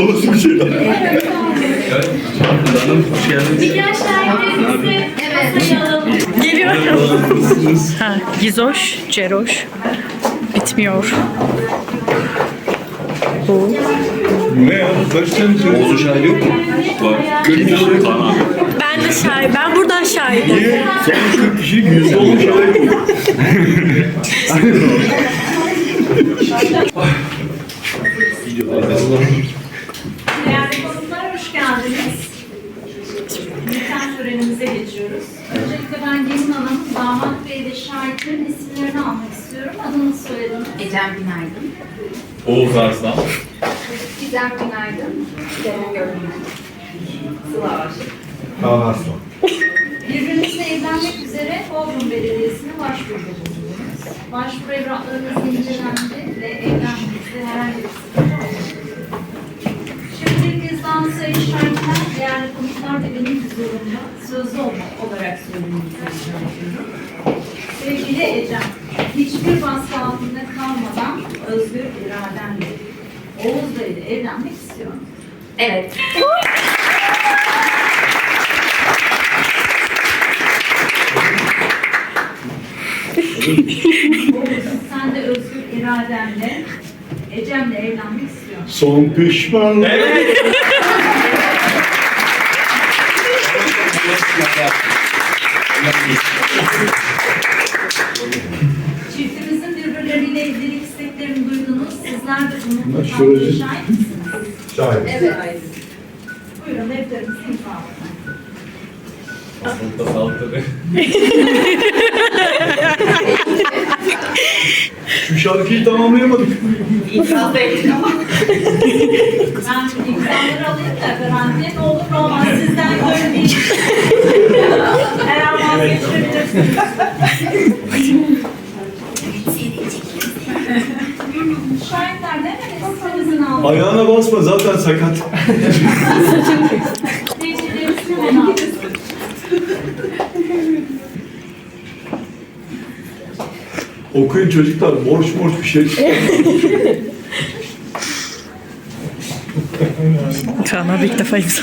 O nasıl bir şey lan? Hanım hoş geldiniz. Diğer şahitlerimizi masaya alalım. Geliyor. Nasılsınız? Ha, Gizoş, Ceroş. Bitmiyor. Bu. Ne ya? Kaç tane şey? Oğuz'un şahidi yok mu? Var. Kim? Kaan abi. Ben de şahit. Ben buradan şahidim. Niye? Son 40 kişi yüzde on şahit mi? Değerli konuklar hoş geldiniz. Nikah törenimize geçiyoruz. Öncelikle ben gelin hanım, damat bey ve şahitlerin isimlerini almak istiyorum. Adınız soyadınız. Ecem Günaydın. Oğuz Arslan. Gizem Günaydın. Ceren Görünmez. Sıla Aşık. Kaan Arslan. Birbirinizle evlenmek üzere Bodrum Belediyesi'ne başvuruda bulundunuz. Başvuru evraklarınız incelendi ve evlenmenizde herhangi bir sıkıntı olmadı. Şimdi bir kez daha sayın şahitler, değerli konuklar ve benim huzurumda sözlü olmak olarak söylemenizi rica ediyorum. Sevgili Ecem, hiçbir baskı altında kalmadan özgür iradenle Oğuz Bey ile evlenmek istiyorum. Evet. Sen de özgür iradenle Ecem'le evlenmek istiyorsun. Son pişmanlık. Çiftimizin mutluluğuna şahit. Evet. Buyurun defterimizi imzalayın. Sağlıkta sağlıkta be. Şu şarkıyı tamamlayamadık. İtiraz değil ama. Ben imzaları alayım da garantiye ne olur ne olmaz sizden görmeyeyim. Her an vazgeçirebilirsiniz. Şahitler ne izinizin alın. Ayağına basma zaten sakat. Tecrübelerinizi hemen. Okuyun çocuklar borç borç bir şey. Kaan abi ilk defa imza.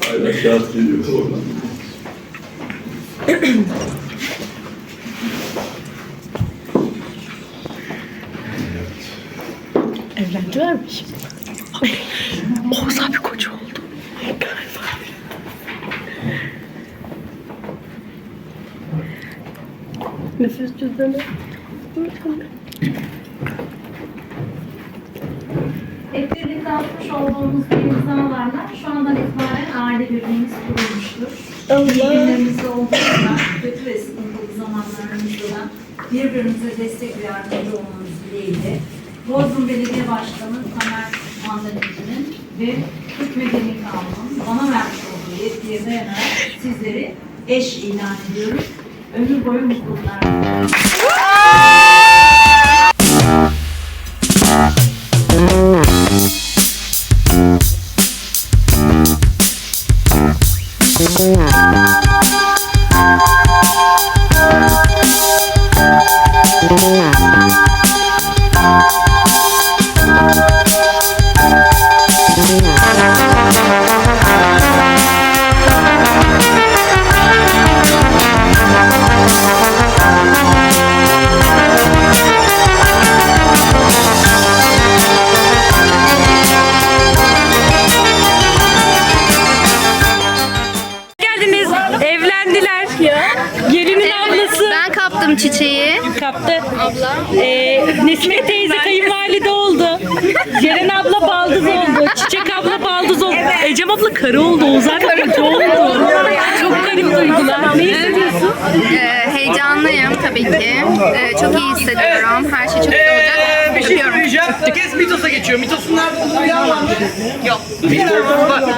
Hala kağıt geliyor oradan. Evlendiler mi şimdi? Oğuz abi koca oldu. Nefes cüzdanı. Birlikte atmış olduğumuz imzalarla şu andan itibaren aile birliğimiz kurulmuştur. İyi günlerimizde olduğu kadar kötü ve sıkıntılı zamanlarımızda da birbirimize destek ve yardımcı olmamız dileğiyle Bodrum Belediye Başkanı Tamer Mandanic'in ve Türk Medeni Kanunu'nun bana vermiş olduğu yetkiye dayanarak sizleri eş ilan ediyorum. Ömür boyu mutluluklar. Çok iyi hissediyorum. Her şey çok iyi olacak. Bir şey söyleyeceğim. Herkes Mitos'a geçiyor. Mitos'un nerede olduğunu bilen var mı? Yok.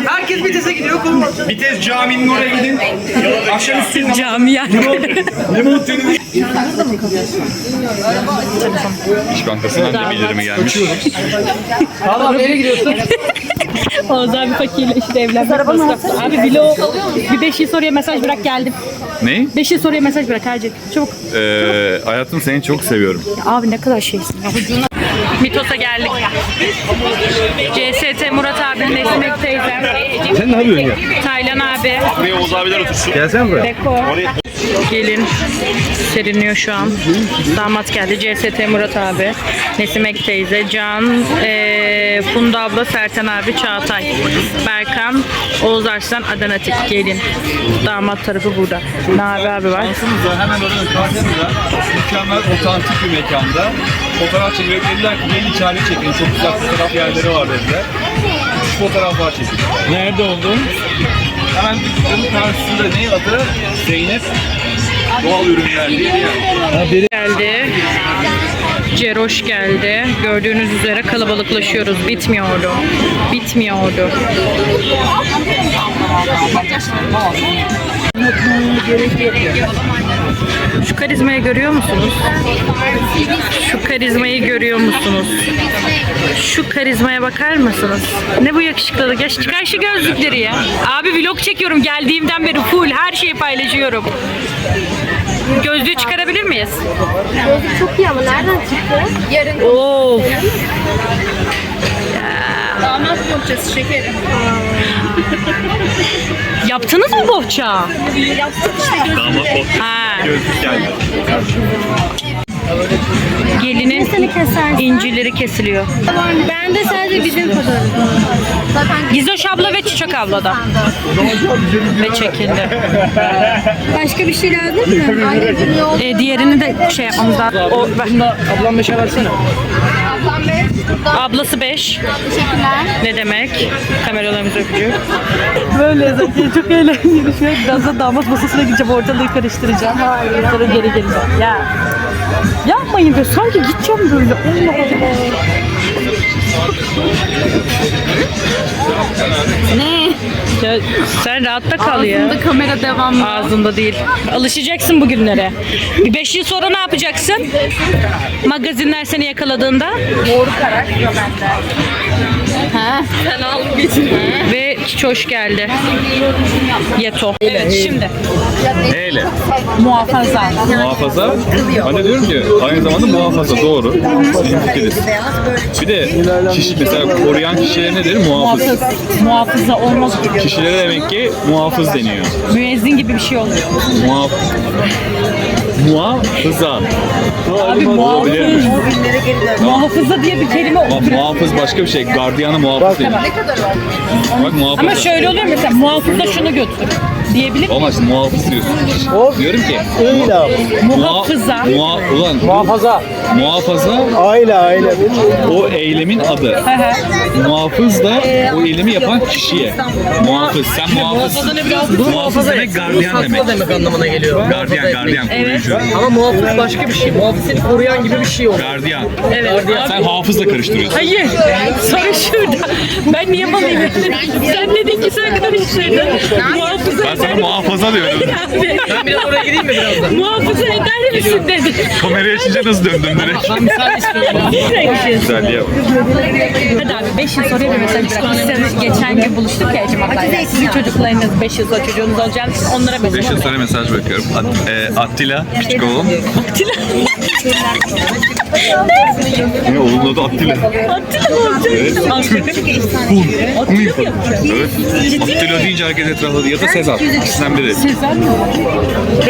Herkes Mitos'a gidiyor. Vites caminin oraya gidin. Akşamüstü Cami yani. İş Bankası'ndan da bildirimi gelmiş. Valla nereye gidiyorsun? Oğuz abi fakirle işte evlenmek masraflı. Abi vlog bir 5 yıl soruya mesaj bırak geldim. Ne? 5 yıl soruya mesaj bırak Ercik. Çabuk. Ee, hayatım seni çok seviyorum. Abi ne kadar şeysin ya. Mitos'a geldik. CST Murat abinin Esmek teyzem. Sen ne yapıyorsun ya? Taylan abi. Buraya Oğuz abiler otursun. Gelsene buraya. Beko. Gelin seriniyor şu an. Damat geldi. CST Murat abi. Nesimek teyze. Can. eee Funda abla. Serten abi. Çağatay. Berkan. Oğuz Arslan. Adana Tik. Gelin. Damat tarafı burada. Nabi abi var. Şansımızla hemen oranın karşısında mükemmel otantik bir mekanda fotoğraf çekmek dediler ki gelin içeride çekin. Çok güzel fotoğraf yerleri var dediler. Fotoğraflar çekin. Nerede oldun? Hemen dükkanın karşısında ne adı? Zeynep Doğal Ürünler yer. geldi. Ceroş geldi. Gördüğünüz üzere kalabalıklaşıyoruz. Bitmiyordu. Bitmiyordu. Şu karizmayı görüyor musunuz? Şu karizmayı görüyor musunuz? Şu karizmaya bakar mısınız? Ne bu yakışıklılık? Ya çıkar şu gözlükleri ya. Abi vlog çekiyorum. Geldiğimden beri full her şeyi paylaşıyorum. Gözlüğü çıkarabilir miyiz? Çok iyi ama nereden çıktı? Yarın Of. damat bohçası şekerim. Yaptınız mı bohça? Damat o. Ha. Gözlük geldi. Gelinin incileri kesiliyor. Ben de sadece bizim fotoğrafımız. Gizoş abla ve Çiçek abla da. ve çekildi. başka bir şey lazım mı? E, diğerini de şey yapmamız lazım. O, Ablam beşe versene. Ablam burada. ablası 5. Teşekkürler. Ne demek? Kameralarımız öpücük. Böyle zaten çok eğlenceli. Şöyle biraz da damat masasına gideceğim. Ortalığı karıştıracağım. Sonra geri geleceğim. Ya. Yapmayın be. Sanki gideceğim böyle. Allah Allah. Ne? Ya sen rahatta kal ya. Ağzımda kamera devamlı. Ağzında değil. Alışacaksın bugünlere. Bir beş yıl sonra ne yapacaksın? Magazinler seni yakaladığında. Ha? Sen al geçin. Ve Çiçoş geldi. Yeto. Evet şimdi. Neyle? Muhafaza. Muhafaza. Ben de diyorum ki aynı zamanda muhafaza doğru. Fikiriz. Bir de kişi mesela koruyan kişilere ne denir? Muhafız. Muhafıza olmaz. Kişilere demek ki muhafız deniyor. Müezzin gibi bir şey oluyor. Muhaf Muhafıza. Abi muhafız. Muhafıza diye bir kelime Ama oturuyor. muhafız başka bir şey. Gardiyanı muhafız değil. Bak muhafız. Ama şöyle oluyor mesela muhafıza şunu götür diyebilir miyim? Olmaz muhafız diyorsun. Diyorum ki Muhafıza. muha, ulan Muhafaza. Muhafaza Aile aile. o eylemin adı. Muhafız da o eylemi yapan kişiye. Muhafız. Sen. Muhafız demek gardiyan demek. demek anlamına geliyor. Gardiyan, gardiyan, koruyucu. Ama muhafız başka bir şey. Muhafız seni koruyan gibi bir şey oluyor. Gardiyan. Evet. Sen hafızla karıştırıyorsun. Hayır. Soru şurada. Ben niye balayım ettim? Sen dedin ki sen karıştırdın. Muhafıza Ben sana muhafaza diyorum. Ben biraz oraya gideyim mi birazdan? Muhafıza eder misin dedi. Kamerayı açınca nasıl döndün direkt? Ben müsaade istiyorum ya. Güzelliğe bak. Hadi abi 5 yıl sonra bir mesaj bırak. Biz seninle geçen gün buluştuk ya Ecem ablayla. Sizin çocuklarınız 5 yıl sonra çocuğunuz olacağı için onlara mesaj 5 yıl sonra mesaj bırakıyorum. At, e, Attila, küçük oğlum. Ne oğlum adı Attila. Attila mı olacak? Evet. Attila mı? Evet. Attila deyince herkes etrafında ya da Sezar. İkisinden biri. Sezar mı?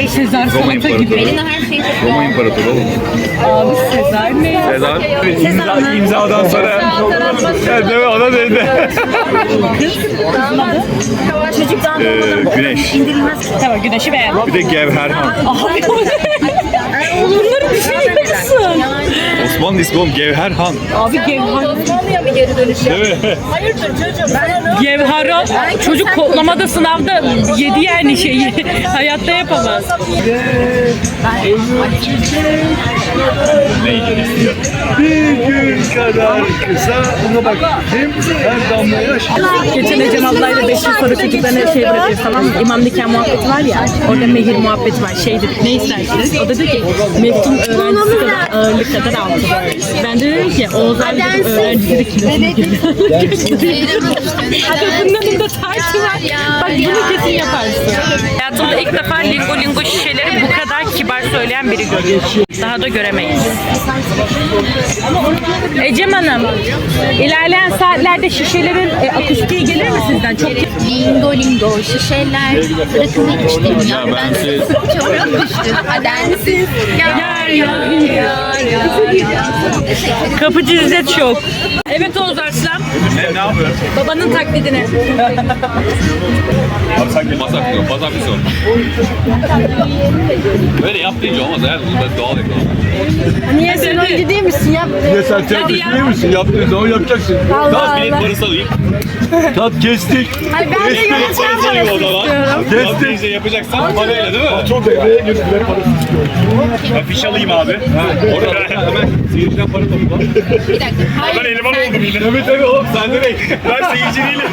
Sezar Roma İmparatoru. Roma İmparatoru oğlum. Abi Sezar ne? Sezar. İmza, imzadan sonra. Ya deme ona dedi. Çocuktan Ee, güneş. Tamam güneşi beğen. Bir de Gevherhan. Abi Bunları düşünüyor musun? Osmanlı ismi oğlum Gevherhan. Abi Gevhar. Değil mi? Gevhara çocuk kodlamada sınavda yedi yani şeyi. Hayatta yapamaz. Ne ilgisi ya? Geçen Ecem ablayla 5 yıl sonra çocuklarına şey bırakıyoruz tamam mı? İmam nikah muhabbeti var ya. Orada mehir muhabbeti var. Şey dedik ne istersiniz? O da dedi ki meftun öğrencisi kadar ağırlık kadar altın. Ben de dedim ki Oğuz abi dedim, öğrencileri Hadi bunların da tartı var. Bak bunu kesin yaparsın. Hayatımda ilk defa lingo lingo şişeleri bu kadar kibar söyleyen biri görüyorum. Daha da göremeyiz. Ecem Hanım, ilerleyen saatlerde şişelerin e, akustiği gelir mi sizden? Çok Lingo lingo şişeler rakını içtim ya ben çok düştüm adensiz yar yar yar yar Kapıcı İzzet Şok. Evet Oğuz Arslan, Ne, ne yapıyorsun? babanın taklidini. Abi sanki basak diyor. Basak bir sorun. Böyle yap deyince olmaz. Eğer ben doğal yapıyorum. Niye sen oyuncu değil misin? Yap. Ya sen ya. değil misin? Yaptığın zaman yapacaksın. Tamam bilet parası alayım. Tat kestik. Hayır ben de Bilet parası alayım o zaman. Kestik. Yap deyince yapacaksan parayla değil mi? Çok devreye girdi. Bilet parası istiyorum. Ben fiş alayım abi. Orada hemen seyirciden para topla. Bir dakika Ben eleman oldum yine. Evet evet oğlum sen de ne? Ben seyirci değilim.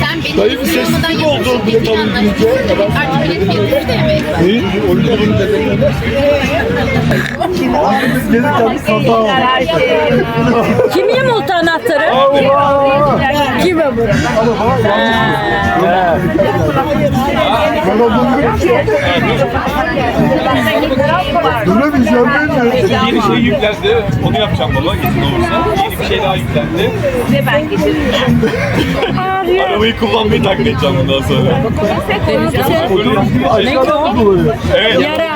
sen benim izin olmadan yapıyorsun bir anlaşmışsın artık bilet fiyatını da yemek Neyi? Oyun oyun Gelirken kaza Kim yamultu anahtarı? Kim bu? Duramayacağım ben. Yeni şey yüklendi. Onu yapacağım baba. Gitsin olursa. Yeni bir şey daha yüklendi. Ve ben Arabayı kullanmayı taklit edeceğim bundan sonra. Ne ki o? Evet. Yara.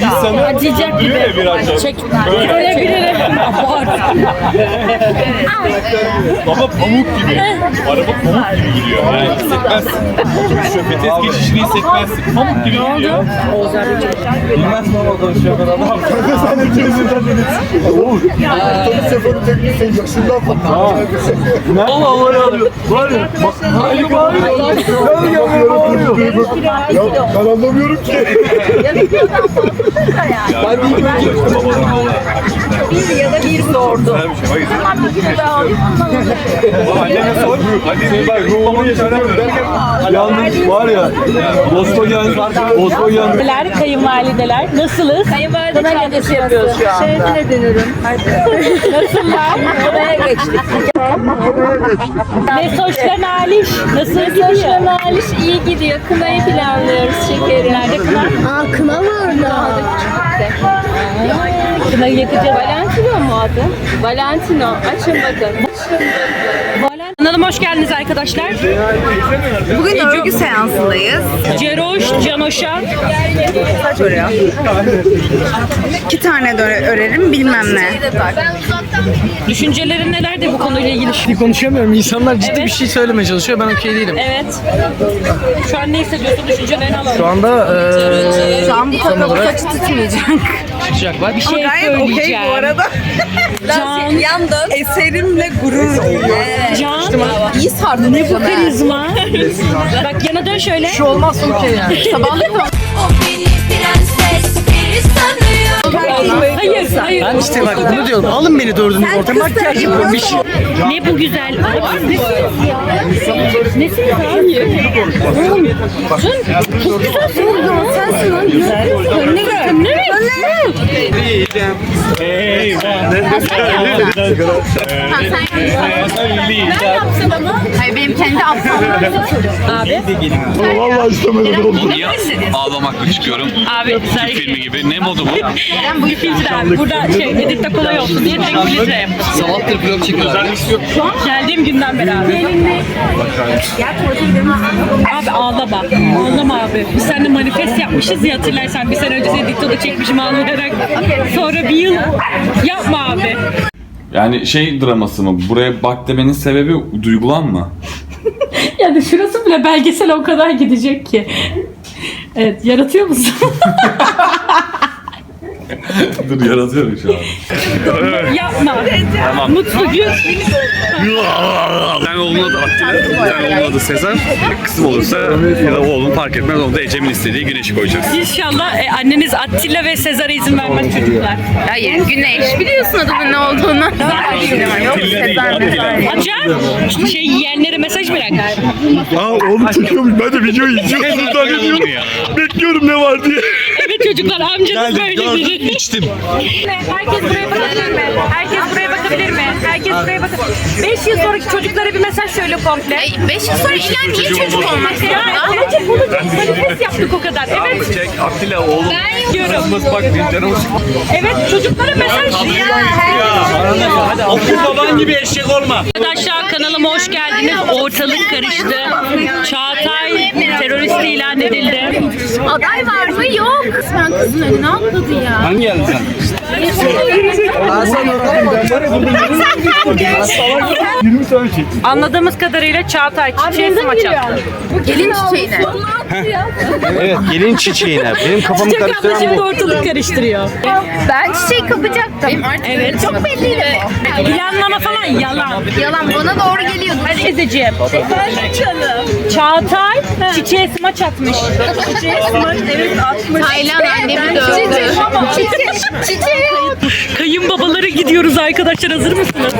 Biz sana Acıyacak ya gibi. bir akşam. Çek. Böyle. Görebilirim. Abart. Baba pamuk gibi. Araba pamuk gibi gidiyor. Yani hissetmezsin. Vites geçişini hissetmezsin. Pamuk gibi gidiyor. Sen de ikimizin tabii Oğuz. Tabii seferin tekniği yaşından patlar. Allah Allah ya. Ya. Bak harika abi. Ben de bağırıyor. Ya ben anlamıyorum ki. Ben bir iki önce Bir ya da bir sordu. Hayır. Annene sor. Annene bak ruhumu yaşamıyorum derken Yalnız var ya. Volkswagen, Volkswagen Kayınvalideler, kayınvalideler. Nasılız? Kayınvalide çantası yapıyoruz şu anda. Şehrine dönüyorum. Nasıllar? Oraya geçtik. Mesoş'la Naliş. Nasıl gidiyor? Mesoş'la Naliş iyi gidiyor. Kınayı planlıyoruz şekeri. Nerede kına? Aa kına var da Kınayı yakacağız. Valentino mu adı? Valentino. Açın bakın. Kanalıma hoş geldiniz arkadaşlar. Bugün örgü seansındayız. Ceroş, Canoş'a. Saç örüyor. İki tane de öre- örerim bilmem ne. Düşüncelerin nelerdi bu konuyla ilgili? Konuşamıyorum. İnsanlar ciddi Evet. bir şey söylemeye çalışıyor. Ben okey değilim. Evet. Şu an ne hissediyorsun? Düşüncelerini alalım. Şu anda eee Şu an bu olarak- saçı tutmayacak. Çıkacaklar. Bir şey Gayet okey söyleyeceğim. bu arada. Can, Eserimle gurur duyuyorum. Can, İyi sardın ne bu karizma? Bak yana dön şöyle. Şu olmazsa okey yani. Sabahlık mı? Hayır, hayır. Ben işte bak bunu diyorum. Alın beni dördüncü orta. Makyaj. Bir şey. Ne bu güzel? Abi nesiniz ya? Nesiniz abi? Oğlum, sen çok güzelsin. Sensin lan. Gel. Önüne gel. Hayır benim kendi aptallığım Abi, Vallahi istemedim. Niye ağlamakla çıkıyorum? abi Türk filmi gibi. Ne modu bu? Bir filtre. Burada şey, editte kolay olsun diye tek filtre yaptım. Sabahtır vlog çekiyorlar. Geldiğim günden beri abi. Abi ağlama. Ağlama abi. Biz seninle manifest yapmışız ya hatırlarsan. Bir sene önce seni diktada çekmişim ağlayarak. Sonra bir yıl yapma abi. Yani şey draması mı? Buraya bak demenin sebebi duygulanma. Yani şurası bile belgesel o kadar gidecek ki. Evet, yaratıyor musun? Dur yaratıyorum şu an. Yapma. Mutlu gün. Sen oğlun adı Attila, sen oğlun adı Sezer. Kızım olursa ya da oğlum fark etmez. Onu da Ecem'in istediği güneşi koyacağız. İnşallah e, anneniz Attila ve Sezar'a izin vermez çocuklar. Hayır Güneş biliyorsun adamın ne olduğunu Yok Sezen Hocam, şey yiyenlere mesaj bırak. Aa oğlum çekiyormuş. Ben de videoyu izliyorum zannediyorum. Bekliyorum ne var diye. Evet çocuklar amcanız böyle dedi. içtim. Herkes buraya bakabilir mi? Herkes buraya bakabilir şuraya bakın. 5 yıl sonraki çocuklara bir mesaj söyle komple. 5 yıl sonra ilan niye çocuk olmak Ya zorunda? olacak. Manifest yaptık o kadar. Evet. Çek Atilla oğlum. Kızımız bak bir canım Evet çocuklara mesaj. Okul baban gibi eşek olma. Arkadaşlar kanalıma hoş geldiniz. Ortalık karıştı. Çağatay terörist ilan edildi. Aday var mı? Yok. Kısmen kızın önüne atladı ya. Hangi geldin sen? 20 tane çek. Anladığımız kadarıyla Çağatay çiçeği maç attı. Gelin çiçeğine. Evet gelin çiçeğine. Benim kafamı Çiçek abla karıştıran şimdi bu. ortalık karıştırıyor. Ben çiçeği kapacaktım. Evet. çok belliydi. Planlama falan yalan. Yalan bana doğru geliyordu. Hadi Ezeciğim. Çağatay çiçeğe smaç atmış. Taylan annemi dövdü. Kayınbabaları gidiyoruz arkadaşlar hazır mısınız?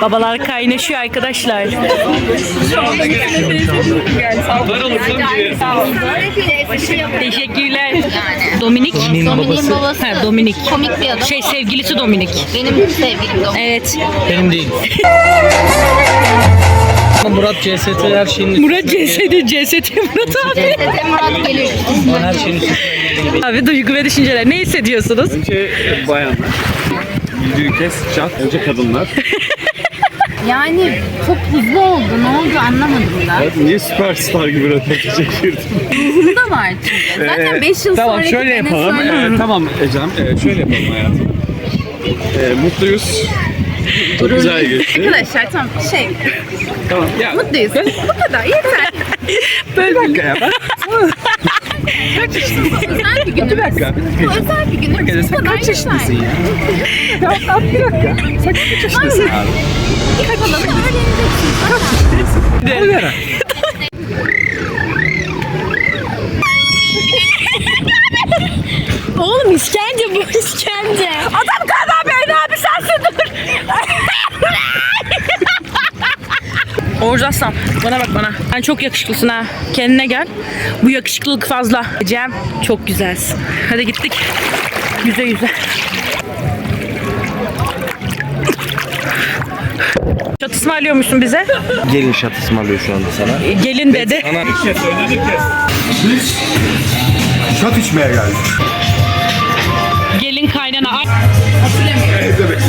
Babalar kaynaşıyor arkadaşlar. Teşekkürler. Dominik. Dominik'in babası. Ha, Dominik. Komik bir adam. Şey sevgilisi Dominik. Benim sevgilim de. Evet. Benim değil. Murat CST her şeyin Murat CSD, CSD Murat abi. Dede Murat gelir. her şeyin üstüne. Abi duygu ve düşünceler ne hissediyorsunuz? Önce bayanlar. Yüzüğü kes, çat. Önce kadınlar. Yani çok hızlı oldu. Ne oldu anlamadım da. Evet, niye süperstar gibi röportaja girdin? Bu da var çünkü. Zaten 5 yıl tamam sonraki şöyle yapalım. Ee, tamam Ecem, ee, şöyle yapalım hayatım. Ee, mutluyuz. Çok güzel geçti. Arkadaşlar tamam şey Tamam. Ya, mutluyuz. Bu kadar yeter. bir dakika ya. Ben Özel bir günümüz. bir dakika. Bu özel bir günümüz. dakika, sen kaç yaşındasın ya? Tamam, tamam, bir dakika. Sen kaç yaşındasın abi? Kafalarını öğreneceksin. Hadi Vera. Oğlum işkence bu işkence. Adam kadar Oğuz Aslan bana bak bana. Sen çok yakışıklısın ha. Kendine gel. Bu yakışıklılık fazla. Cem çok güzelsin. Hadi gittik. Yüze yüze. Şat ısmarlıyormuşsun bize. Gelin şat ısmarlıyor şu anda sana. E, gelin dedi. Sana... Şey Biz şat içmeye geldik. Gelin kaynana. Hatırlamıyorum. Evet, evet.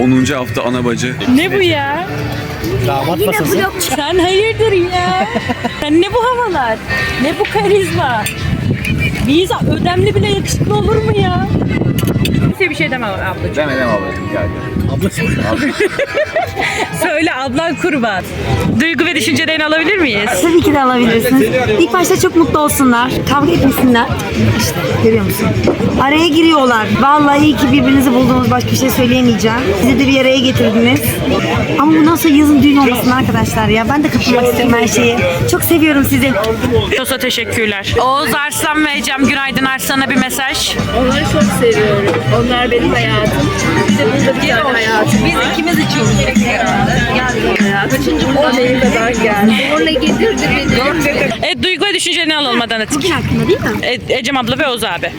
10. hafta ana bacı. Ne bu ya? Damat masası. Sen hayırdır ya? Sen ne bu havalar? Ne bu karizma? Biz ödemli bile yakışıklı olur mu ya? Kimse bir şey demem ablacığım. Demeden ablacığım gel gel. Söyle ablan kurban. Duygu ve düşüncelerini alabilir miyiz? Tabii ki de alabilirsiniz. İlk başta çok mutlu olsunlar. Kavga etmesinler. İşte görüyor musun? Araya giriyorlar. Vallahi iyi ki birbirinizi buldunuz. Başka bir şey söyleyemeyeceğim. Bizi de bir araya getirdiniz. Ama bundan sonra yazın düğün olmasın arkadaşlar ya. Ben de katılmak istiyorum her şeye. Çok seviyorum sizi. Tosa teşekkürler. Oğuz Arslan ve Ecem Günaydın Arslan'a bir mesaj. Onları çok seviyorum. Onlar benim hayatım. Bir de burada bir tane hayatım. Biz ikimiz için Kaçıncı bu neye kadar geldi? Zorla getirdi beni. Evet Duygu ve düşüncelerini alalım Anatik. Bugün hakkında değil mi? E, Ecem abla ve Oğuz abi.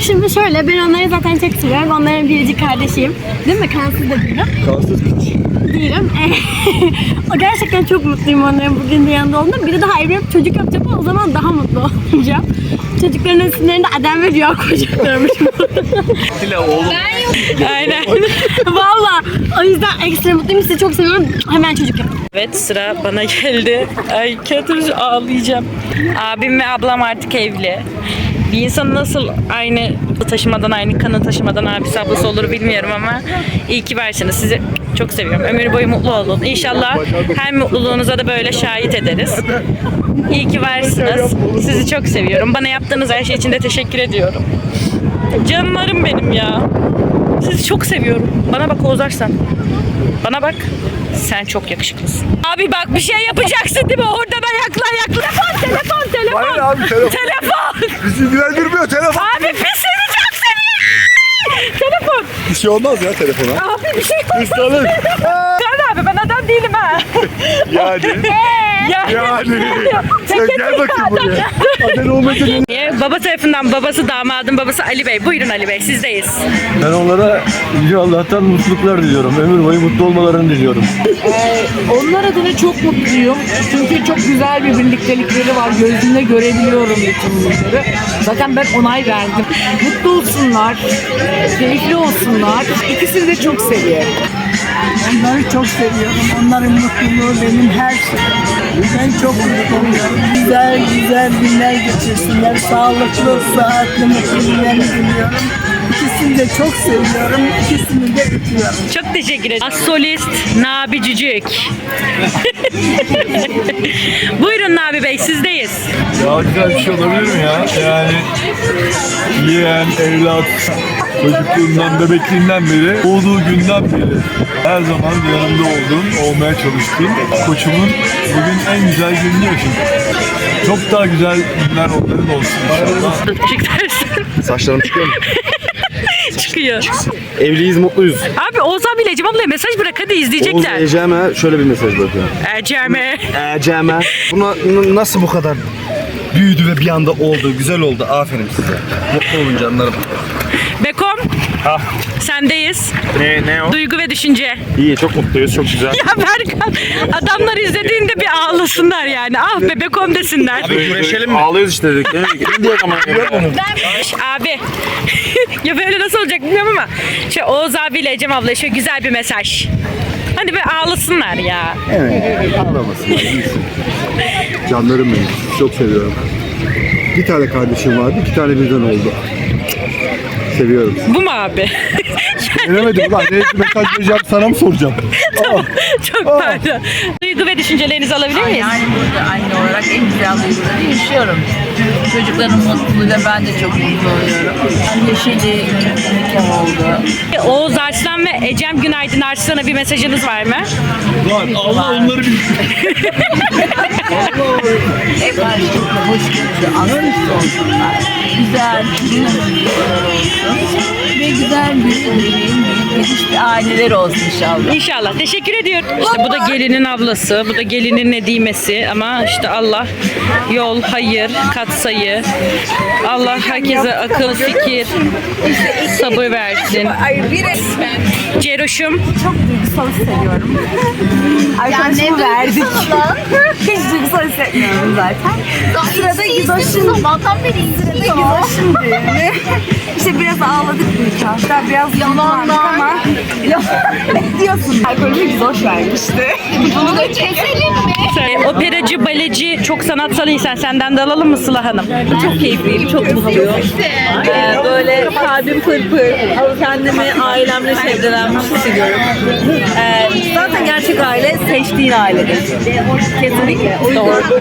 Şimdi şöyle ben onları zaten çok seviyorum. Onların biricik kardeşiyim. Değil mi? Kansız da değilim. Kansız piç. Değilim. o gerçekten çok mutluyum onların bugün bir yanında olduğunda. Bir de daha evlenip çocuk yapacağım o zaman daha mutlu olacağım. Çocukların isimlerini de Adem ve Rüya koyacaklarmış. Atilla oğlum. Aynen. Valla o yüzden ekstra mutluyum. Sizi çok seviyorum. Hemen çocuk yapın. Evet sıra bana geldi. Ay kötü ağlayacağım. Abim ve ablam artık evli. Bir insan nasıl aynı taşımadan, aynı kanı taşımadan abisi ablası olur bilmiyorum ama iyi ki varsınız. Sizi çok seviyorum. Ömür boyu mutlu olun. İnşallah her mutluluğunuza da böyle şahit ederiz. İyi ki varsınız. Sizi çok seviyorum. Bana yaptığınız her şey için de teşekkür ediyorum. Canlarım benim ya. Sizi çok seviyorum. Bana bak Oğuz Arslan. Bana bak. Sen çok yakışıklısın. Abi bak bir şey yapacaksın değil mi? Oradan ayakla ayakla. Telefon, telefon, telefon. Hayır abi telefon. Telefon. Bizi ilgilendirmiyor telefon. Abi biz seni telefon. Bir şey olmaz ya telefona. Abi bir şey yok. Kıskanır. Sen abi ben adam değilim ha. Yani. Ya. Yani. Sen gel bakayım buraya. Ne? Ee, Baba tarafından babası damadın babası Ali Bey. Buyurun Ali Bey sizdeyiz. Ben onlara Yüce Allah'tan mutluluklar diliyorum. Ömür boyu mutlu olmalarını diliyorum. Onlar adına çok mutluyum. Çünkü çok güzel bir birliktelikleri var. Gözümle görebiliyorum bütün bunları. Zaten ben onay verdim. Mutlu olsunlar. Keyifli olsunlar. İkisini de çok seviyorum. Onları çok seviyorum. Onların mutluluğu benim her şeyim. Ben çok mutlu oluyorum. Güzel güzel günler geçirsinler. Sağlıklı, sıhhatli, mutlu günlerini diliyorum. İkisini de çok seviyorum. İkisini de öpüyorum. Çok teşekkür ederim. Solist Nabi Cücük. Buyurun Nabi Bey sizdeyiz. Daha güzel bir şey olabilir mi ya? Yani yeğen, evlat, çocukluğundan, bebekliğinden beri, olduğu günden beri her zaman yanımda oldun, olmaya çalıştın. Koçumun bugün en güzel gününü yaşadım. Çok daha güzel günler onların olsun inşallah. Saçlarım çıkıyor mu? Çıkıyor. Evliyiz, mutluyuz. Abi Oğuzhan bile Ecem ablaya mesaj bırak hadi izleyecekler. Ecem'e şöyle bir mesaj bırakıyorum. Ecem'e. Ecem'e. Buna n- nasıl bu kadar büyüdü ve bir anda oldu, güzel oldu. Aferin size. Mutlu olun canlarım. Bekom. Sendeyiz. Ne, ne o? Duygu ve düşünce. İyi, çok mutluyuz, çok güzel. Ya Berkan adamlar izlediğinde bir ağlasınlar yani. Ah be Bekom desinler. Güreşelim mi? Ağlıyoruz işte dedik. Ne diye ama abi. Ya böyle nasıl olacak bilmiyorum ama. Şey Oğuz abiyle Ecem abla şöyle güzel bir mesaj. Hani böyle ağlasınlar ya. Evet, ağlamasınlar, iyisin. Canlarım benim, çok seviyorum. Bir tane kardeşim vardı, iki tane birden oldu. Seviyorum. Bu mu abi? Bilemedim ulan, ne mesaj vereceğim sana mı soracağım? Çok pardon. Duygu ve düşüncelerinizi alabilir miyiz? Yani burada anne olarak en güzel duyguları yaşıyorum. Çocukların mutluluğuyla ben de çok mutlu oluyorum. Yeşil'i nikah oldu. Oğuz Arslan ve Ecem Günaydın Arslan'a bir mesajınız var mı? Lan Allah onları bir... Hep hoşgörülü, anlayışlı olsunlar. Güzel, mutlular olsun. Ve güzel bir gelişli aileler olsun inşallah. İnşallah. Teşekkür ediyorum. İşte bu da gelinin ablası, bu da gelinin nedimesi ama işte Allah yol, hayır, katsayı. Allah herkese akıl, fikir, sabır versin. Ceroş'um Çok duygusal hissediyorum. Arkadaşımı verdik. Hiç duygusal hissetmiyorum zaten. Sırada Gizoş'un Zamandan beri izliyor. Gizoş'un düğünü. İşte biraz ağladık bu hatta biraz yalanlar ama ne diyorsun? Alkolümü Gizoş vermişti. Bunu da keselim mi? Ee, Operacı, baleci, çok sanatsal insan. Senden de alalım mı Sıla Hanım? Çok keyifliyim, çok mutluyum. Ee, böyle kalbim pırpır, kendimi ailemle çevrelenmiş hissediyorum. Ee, zaten gerçek aile seçtiğin ailedir. Kesinlikle. Doğru.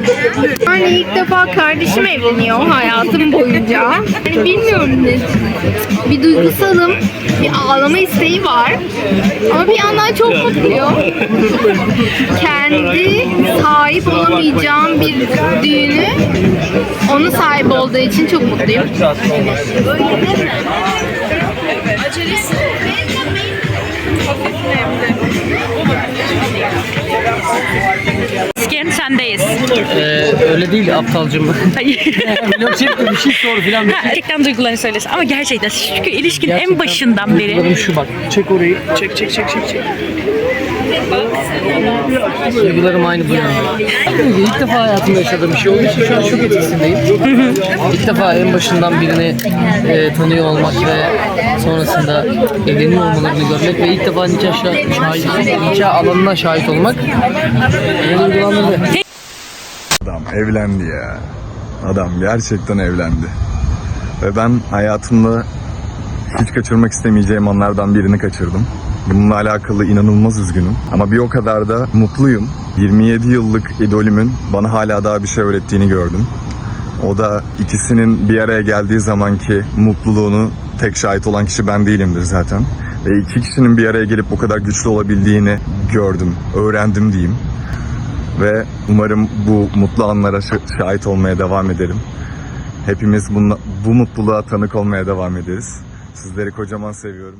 Yani ilk defa kardeşim evleniyor hayatım boyunca. Yani bilmiyorum ne. Bir duygusalım, bir ağlama isteği var. Ama bir yandan çok mutluyum. Kendi sahip olamayacağım bir düğünü onun sahip olduğu için çok mutluyum. Skin sendeyiz. öyle değil aptalcım. Hayır. Vlog çekti bir şey sor filan. Ha, Gerçekten duygularını söylesin. Ama gerçekten çünkü ilişkin en başından beri. Duygularım şu bak. Çek orayı. Çek çek çek çek çek. Duygularım aynı bu yönde. İlk defa hayatımda yaşadığım bir şey olduğu için şu an şok etkisindeyim. İlk defa en başından birini e, tanıyor olmak ve sonrasında evleniyor olmalarını görmek ve ilk defa nikah, şa- şahit, nikah alanına şahit olmak duygulandırdı. Adam evlendi ya. Adam gerçekten evlendi. Ve ben hayatımda hiç kaçırmak istemeyeceğim anlardan birini kaçırdım. Bununla alakalı inanılmaz üzgünüm. Ama bir o kadar da mutluyum. 27 yıllık idolümün bana hala daha bir şey öğrettiğini gördüm. O da ikisinin bir araya geldiği zamanki mutluluğunu tek şahit olan kişi ben değilimdir zaten. Ve iki kişinin bir araya gelip bu kadar güçlü olabildiğini gördüm, öğrendim diyeyim. Ve umarım bu mutlu anlara şa- şahit olmaya devam ederim. Hepimiz bu mutluluğa tanık olmaya devam ederiz. Sizleri kocaman seviyorum.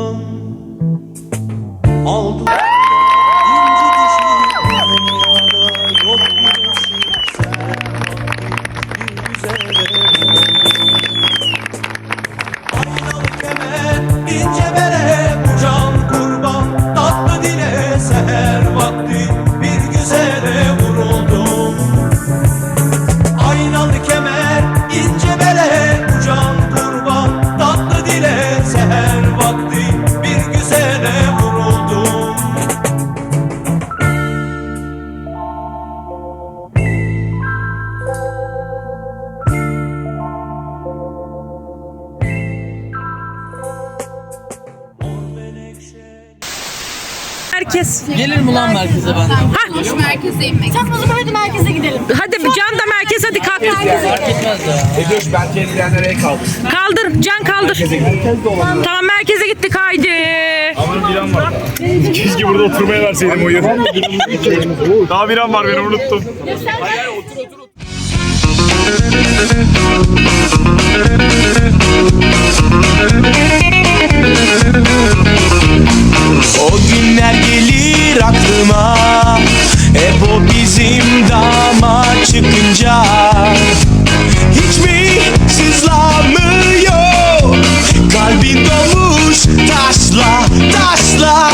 Aldım Herkes. Gelir mi lan merkeze ben? Ha, Merkeze inmek. Tamam o zaman hadi merkeze gidelim. Hadi Can da merkez hadi kalk. Fark etmez ya. Ben kendilerine renk aldım. Kaldır Can kaldır. Tamam merkeze gittik haydi. Ama bir an var. Keşke burada oturmaya verseydim o yeri. Daha bir an var beni unuttum. O günler gelir aklıma. Hep o bizim dama çıkınca. Hiç mi sızlamıyor? Kalbin dolmuş taşla taşla.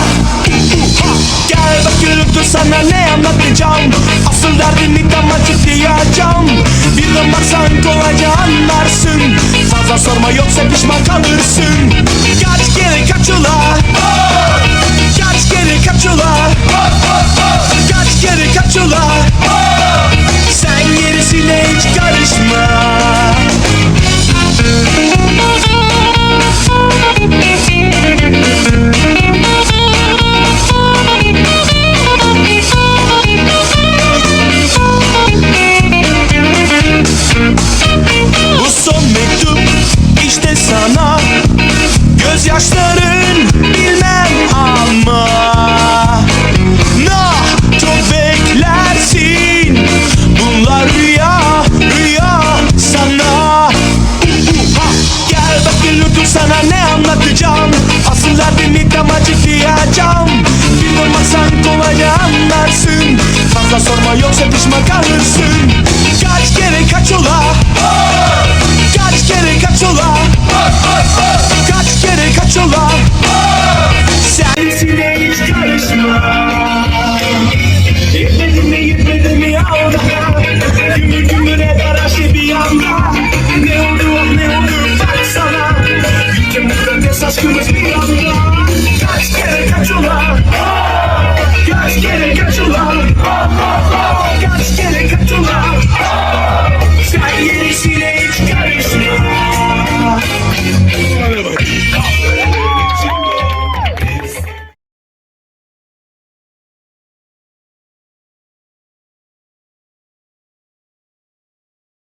Gel bakıyorum sana ne anlatacağım? Asıl derdini tam olacağım Bir koymazsan kovacağım dersin Fazla sorma yoksa pişman kalırsın. Kaç kere kaç ola